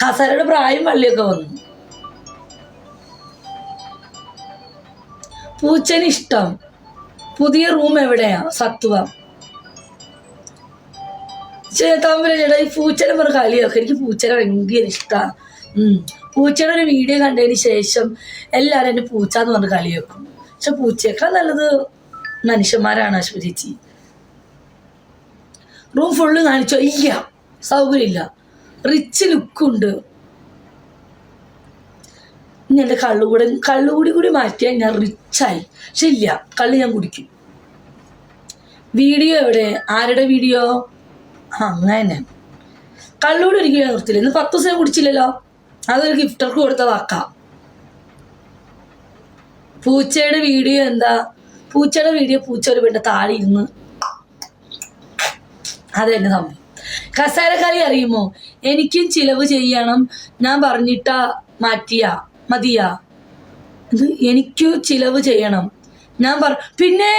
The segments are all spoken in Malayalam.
കസരയുടെ പ്രായം പള്ളിയൊക്കെ വന്നു. പൂച്ചന് ഇഷ്ടം. പുതിയ റൂം എവിടെയാ? സത്വ. ചേട്ടാമ്പല ചേട്ടാ ഈ പൂച്ചനെ പറഞ്ഞ കളിയൊക്കെ എനിക്ക് പൂച്ചനെ ഭയങ്കര ഇഷ്ടമാണ് പൂച്ചയുടെ ഒരു വീഡിയോ കണ്ടതിന് ശേഷം എല്ലാവരും എന്നെ പൂച്ച എന്ന് പറഞ്ഞ് കളി വെക്കും പക്ഷെ പൂച്ചയേക്കാൾ നല്ലത് മനുഷ്യന്മാരാണ് അശ്വചേച്ചി റൂം ഫുള്ള് കാണിച്ചോ ഇല്ല സൗകര്യമില്ല. റിച്ച് ലുക്കുണ്ട് ഇനി എന്റെ കള്ളുകൂടെ കള്ളുകൂടി കൂടി മാറ്റിയാൽ ഞാൻ റിച്ചായി പക്ഷെ ഇല്ല കള്ള് ഞാൻ കുടിക്കും. വീഡിയോ എവിടെ? ആരുടെ വീഡിയോ? അങ്ങനെ കള്ളുകൂടി ഒരിക്കലും ഞാൻ നിർത്തില്ല. ഇന്ന് പത്ത് ദിവസം കുടിച്ചില്ലല്ലോ. അതൊരു ഗിഫ്റ്റർക്ക് കൊടുത്ത വാക്ക. പൂച്ചയുടെ വീഡിയോ എന്താ? പൂച്ചയുടെ വീഡിയോ പൂച്ച ഒരു പെണ്ണ താഴെ ഇരുന്ന്. അതെന്നെ സംഭവം. കസേരക്കാരി അറിയുമോ? എനിക്കും ചിലവ് ചെയ്യണം. ഞാൻ പറഞ്ഞിട്ടാ മാറ്റിയാ മതിയാ. ഇത് എനിക്ക് ചിലവ് ചെയ്യണം. ഞാൻ പറ പിന്നെ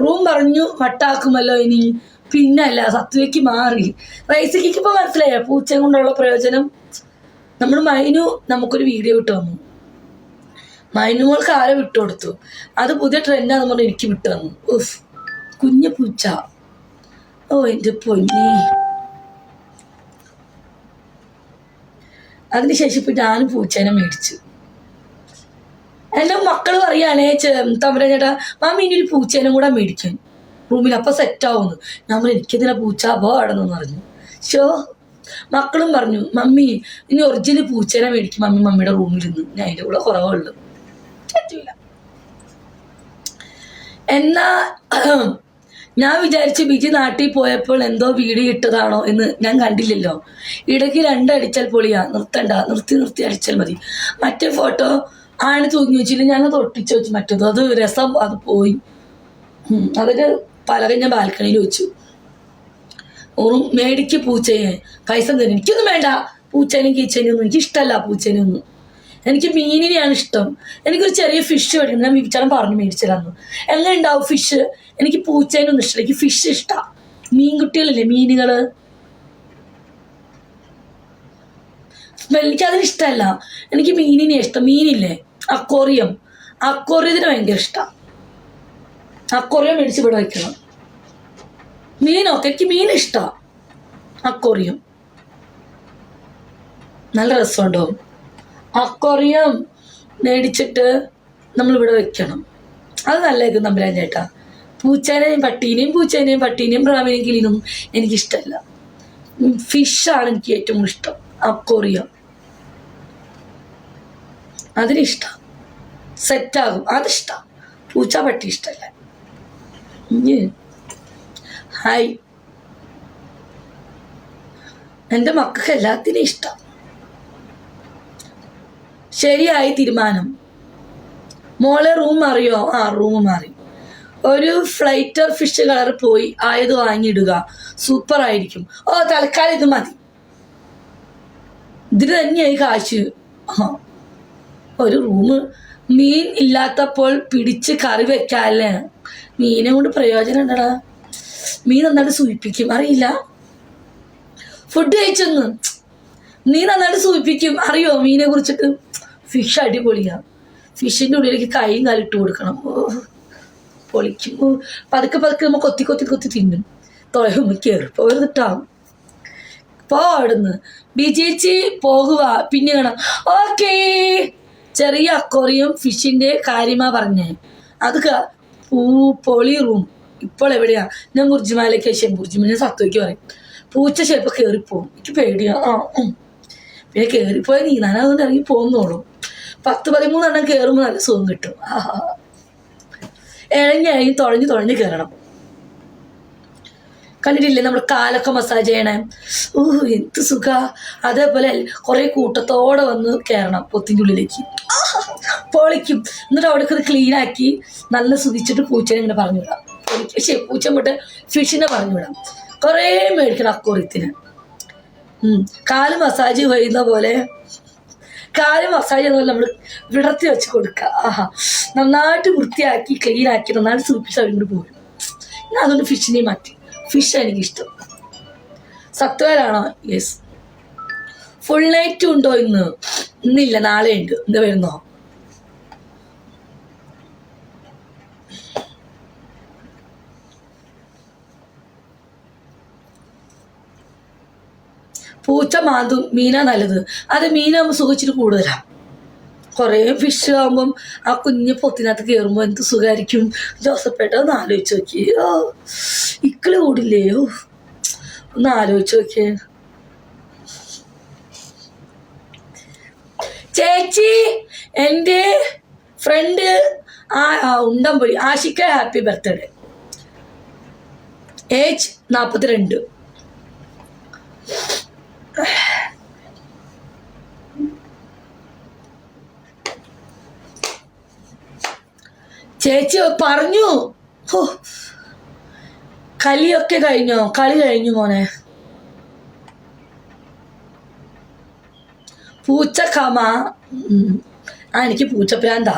റൂം പറഞ്ഞു വട്ടാക്കുമല്ലോ ഇനി. പിന്നെ അല്ല സത്വയ്ക്ക് മാറി. റൈസിക്ക് ഇപ്പൊ മനസ്സിലായോ? പൂച്ച കൊണ്ടുള്ള പ്രയോജനം? നമ്മൾ മൈനു നമുക്കൊരു വീഡിയോ വിട്ടു തന്നു. മൈനുമോൾക്ക് ആരെ വിട്ടു കൊടുത്തു? അത് പുതിയ ട്രെൻഡാന്ന് പറഞ്ഞ് എനിക്ക് വിട്ടു തന്നു. ഉഫ് കുഞ്ഞു പൂച്ച. ഓ എന്റെ പൊന്നി. അതിനുശേഷം ഇപ്പൊ ഞാനും പൂച്ചേനെ മേടിച്ചു. എന്റെ മക്കൾ പറയാനേ തമ്പര ചേട്ടാ മാമി ഇനി ഒരു പൂച്ചേനും കൂടെ മേടിക്കാൻ. റൂമിൽ അപ്പൊ സെറ്റ് ആവുന്നു. ഞാൻ പറഞ്ഞു എനിക്കിതിനെ പൂച്ച അപകടമെന്ന് പറഞ്ഞു. ഷോ മക്കളും പറഞ്ഞു മമ്മി ഇനി ഒറിജിനൽ പൂച്ചേനെ മേടിക്കും മമ്മി മമ്മിയുടെ റൂമിൽ നിന്ന് ഞാൻ അതിന്റെ കൂടെ കുറവുള്ളു. പറ്റൂല. എന്നാ ഞാൻ വിചാരിച്ചു ബിജി നാട്ടിൽ പോയപ്പോൾ എന്തോ വീഡിയോ ഇട്ടതാണോ എന്ന് ഞാൻ കണ്ടില്ലല്ലോ. ഇടയ്ക്ക് രണ്ടടിച്ചാൽ പൊളിയാ നിർത്തണ്ട നിർത്തി നിർത്തി അടിച്ചാൽ മതി. മറ്റേ ഫോട്ടോ ആണ് തൂങ്ങി വെച്ചില്ല ഞാനത് ഒട്ടിച്ചു വെച്ചു. മറ്റത് അത് രസം അത് പോയി. ഉം, പലക ഞാൻ ബാൽക്കണിയിൽ വെച്ചു. ഓറും മേടിക്ക് പൂച്ചയെ പൈസ തരും. എനിക്കൊന്നും വേണ്ട. പൂച്ചേനും കീച്ചേനും ഒന്നും എനിക്ക് ഇഷ്ടമല്ല പൂച്ചേനൊന്നും എനിക്ക് മീനിനെയാണ് ഇഷ്ടം. എനിക്കൊരു ചെറിയ ഫിഷ് മേടിക്കണം ഞാൻ വിചാരം പറഞ്ഞു മേടിച്ചിരുന്നു എങ്ങനെ ഉണ്ടാവും ഫിഷ് എനിക്ക് പൂച്ചേനൊന്നും ഇഷ്ടമില്ല എനിക്ക് ഫിഷ് ഇഷ്ടമാണ് മീൻകുട്ടികളില്ലേ മീനുകൾ? എനിക്കതിന് ഇഷ്ടമല്ല എനിക്ക് മീനിനെ ഇഷ്ടം. മീനില്ലേ? അക്കോറിയം അക്കോറിയത്തിന് ഭയങ്കര ഇഷ്ടമാണ് അക്കോറിയം മേടിച്ച് ഇവിടെ വയ്ക്കണം മീനൊക്കെ എനിക്ക് മീൻ ഇഷ്ടമാണ് അക്കോറിയം നല്ല രസമുണ്ടോ? അക്വറിയം മേടിച്ചിട്ട് നമ്മളിവിടെ വെക്കണം. അത് നല്ലതായിരിക്കും നമ്പരാൻ ചേട്ടാ. പൂച്ചേനെയും പട്ടീനെയും പൂച്ചേനെയും പട്ടീനെയും പ്രാവിനെയും കിളിനും എനിക്കിഷ്ടമല്ല. ഫിഷാണ് എനിക്ക് ഏറ്റവും ഇഷ്ടം. അക്വറിയം. അതിനിഷ്ടം. സെറ്റാകും അതിഷ്ടം. പൂച്ച പട്ടി ഇഷ്ടമല്ല. ഹായ് എന്റെ മക്കൾക്ക് എല്ലാത്തിനും ഇഷ്ടം. ശരിയായി തീരുമാനം. മോളെ റൂം മാറിയോ ആ റൂം മാറി. ഒരു ഫ്ലൈറ്റർ ഫിഷ് കളർ പോയി ആയത് വാങ്ങിയിടുക. സൂപ്പർ ആയിരിക്കും. ഓ തൽക്കാലം ഇത് മതി. ഇതിന് തന്നെയായി കാശ്. ഒരു റൂം മീൻ ഇല്ലാത്തപ്പോൾ പിടിച്ച് കറി വെക്കാല്ലേ? മീനെ കൊണ്ട് പ്രയോജനം ഉണ്ടടാ. മീൻ നന്നായിട്ട് സൂചിപ്പിക്കും. അറിയില്ല. ഫുഡ് കഴിച്ചൊന്ന്. നീ നന്നായിട്ട് സൂചിപ്പിക്കും. അറിയോ മീനെ കുറിച്ചിട്ട്? ഫിഷ് അടിപൊളിയാ. ഫിഷിന്റെ ഉള്ളിലേക്ക് കൈയും കാലിട്ട് കൊടുക്കണം. പൊളിക്കും. പതുക്കെ പതുക്കെ നമ്മൾ കൊത്തി കൊത്തി കൊത്തി തിന്നും. തുഴയുമ്പോൾ കയറി പോരുന്നിട്ടാവും പോ അവിടുന്ന് ബിജേച്ചി പോകുക പിന്നെ കാണാം. ഓക്കേ. ചെറിയ അക്കോറിയം ഫിഷിന്റെ കാര്യമാ പറഞ്ഞേ. അത് ക- പൂ പൊളി റൂം. ഇപ്പോൾ എവിടെയാ? ഞാൻ ബുർജിമാലേക്ക് ശേഷം ബുർജിമ ഞാൻ സത്വയ്ക്ക് പറയും. പൂച്ച ചിലപ്പോൾ കയറിപ്പോവും എനിക്ക് പേടിയാ. ആ. പിന്നെ കയറിപ്പോയി നീന്താൻ അതുകൊണ്ട് ഇറങ്ങി പോകുന്നോളൂ പത്ത് പതിമൂന്നെണ്ണം കയറുമ്പോൾ നല്ല സുഖം കിട്ടും. ഇഴഞ്ഞ് ഇഴഞ്ഞ് തുഴഞ്ഞ് തുഴഞ്ഞ് കയറണം കണ്ടിട്ടില്ലേ നമ്മൾ കാലൊക്കെ മസാജ് ചെയ്യണേ? ഓ എന്ത് സുഖ. അതേപോലെ കുറേ കൂട്ടത്തോടെ വന്ന് കയറണം പൊത്തിന്റെ ഉള്ളിലേക്ക്. പൊളിക്കും. എന്നിട്ട് അവിടെ ക്ലീൻ ആക്കി നല്ല സുതിച്ചിട്ട് പൂച്ചനെ ഇങ്ങനെ പറഞ്ഞു വിടാം പൊളിക്കും പൂച്ച വിട്ട് ഫിഷിനെ പറഞ്ഞു വിടാം കുറേ മേടിക്കണം അക്കോറിയത്തിന് ഉം. കാൽ മസാജ് ചെയ്യുന്ന പോലെ. കാൽ മസാജ് ചെയ്യുന്ന പോലെ നമ്മൾ വിടർത്തി വെച്ച് കൊടുക്കുക. ആഹാ. നന്നായിട്ട് വൃത്തിയാക്കി ക്ലീൻ ആക്കി നന്നായിട്ട് സൂപ്പിച്ച് അവരും പോരും. ഞാൻ അതുകൊണ്ട് ഫിഷിനെ മാറ്റി. ഫിഷ് എനിക്കിഷ്ടം. സത്വരാണോ? യെസ് ഫുൾ നൈറ്റ് ഉണ്ടോ ഇന്ന്? ഇന്നില്ല. നാളെ ഉണ്ട് ഇന്ന് വരുന്നോ? പൂച്ച മാന്തും മീനാ നല്ലത്. അത് മീനാകുമ്പോൾ സുഖിച്ചിട്ട് കൂടുതലാണ് കുറേ ഫിഷ് ആകുമ്പം ആ കുഞ്ഞ് പൊത്തിനകത്ത് കയറുമ്പോൾ എന്ത് സുഖമായിരിക്കും ജോസഫേട്ട ഒന്ന് ആലോചിച്ച് നോക്കിയോ ഇക്കിളി കൂടില്ലേ? ഓ ഒന്ന് ആലോചിച്ച് നോക്കിയേ. ചേച്ചി എന്റെ ഫ്രണ്ട് ആ ഉണ്ടംപൊരി ആഷിക്ക ഹാപ്പി ബർത്ത്ഡേ ഏജ് നാൽപ്പത്തിരണ്ട് ചേച്ചി പറഞ്ഞു. കലിയൊക്കെ കഴിഞ്ഞോ? കളി കഴിഞ്ഞു മോനെ. ഉം. ആ എനിക്ക് പൂച്ചപ്രാന്താ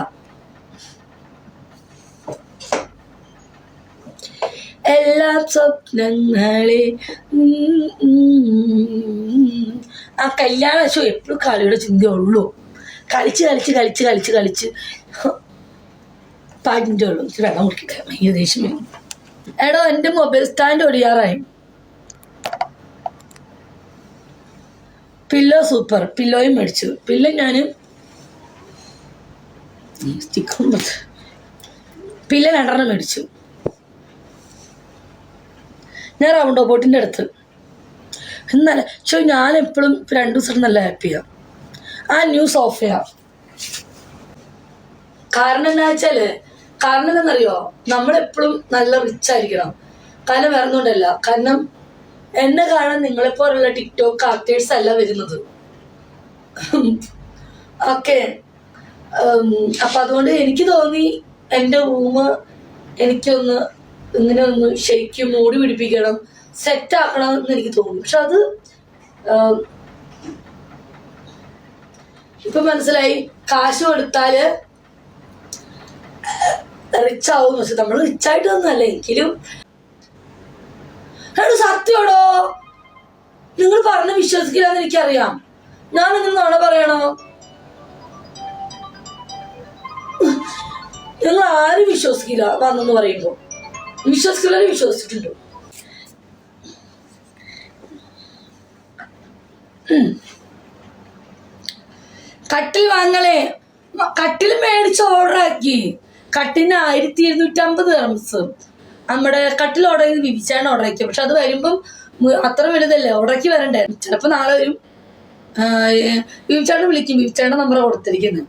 എല്ലാം സ്വപ്നങ്ങളെ. ആ കല്യാണ ശോ എപ്പോഴും കളിയുടെ ചിന്തയുള്ളൂ. കളിച്ച് കളിച്ച് കളിച്ച് കളിച്ച് കളിച്ച്. പാട്ടിന്റെ ഉള്ളൂ വെള്ളം കുടിക്കട്ടെ. ഭയങ്കര ദേഷ്യം വരും. എടോ എന്റെ മൊബൈൽ സ്റ്റാൻഡ് ഒടിയാറായി. Pillow super. പില്ലോയും മേടിച്ചു. പില്ലോ ഞാൻ പില്ല രണ്ടെണ്ണം മേടിച്ചു. ഞാൻ റൗണ്ട് ബോട്ടിന്റെ അടുത്ത്. എന്നല്ല പക്ഷേ ഞാൻ എപ്പോഴും രണ്ടു ദിവസം നല്ല ഹാപ്പിയാണ് ആ. ന്യൂസ് ഓഫ് ചെയ്യാം കാരണം എന്താ വെച്ചാൽ കാരണം എന്താണെന്നറിയോ നമ്മളെപ്പോഴും നല്ല റിച്ച് ആയിരിക്കണം. കാരണം വേറെ കാരണം എന്നെ കാണാൻ നിങ്ങളെപ്പോലുള്ള ടിക്ടോക്ക് ആക്ടേഴ്സ് അല്ല വരുന്നത്. ഓക്കെ. അപ്പൊ അതുകൊണ്ട് എനിക്ക് തോന്നി എന്റെ റൂം എനിക്കൊന്ന് ഇങ്ങനെ ഒന്ന് ശരിക്കും മൂടി പിടിപ്പിക്കണം. സെറ്റ് ആക്കണം എന്ന് എനിക്ക് തോന്നുന്നു. പക്ഷെ അത് ഇപ്പൊ മനസ്സിലായി. കാശ് കൊടുത്താൽ റിച്ച് ആവും. പക്ഷെ നമ്മൾ റിച്ച് ആയിട്ട് തന്നല്ല എങ്കിലും സത്യമാണോ? നിങ്ങൾ പറഞ്ഞ് വിശ്വസിക്കില്ലെന്ന് എനിക്കറിയാം. ഞാൻ നിങ്ങൾ നാളെ പറയണോ? നിങ്ങൾ ആരും വിശ്വസിക്കില്ല വന്നെന്ന് പറയുമ്പോ. വിശ്വസിക്കില്ല വിശ്വസിച്ചിട്ടുണ്ട്. കട്ടിൽ വാങ്ങളെ കട്ടിൽ മേടിച്ച് ഓർഡർ ആക്കി. കട്ടിന് ആയിരത്തി ഇരുന്നൂറ്റമ്പത് റംസ് നമ്മുടെ കട്ടിൽ ഓർഡർ ചെയ്ത് വിവിച്ചാണ് ഓർഡർ ആക്കിയത്. പക്ഷെ അത് വരുമ്പം അത്ര വലുതല്ലേ? ഓർഡർ ആക്കി വരണ്ടേ? ചിലപ്പോൾ നാളെ വരും. വിവിച്ചാണ് വിളിക്കും. വിവിച്ചാണ്ട് നമ്പർ കൊടുത്തിരിക്കുന്നത്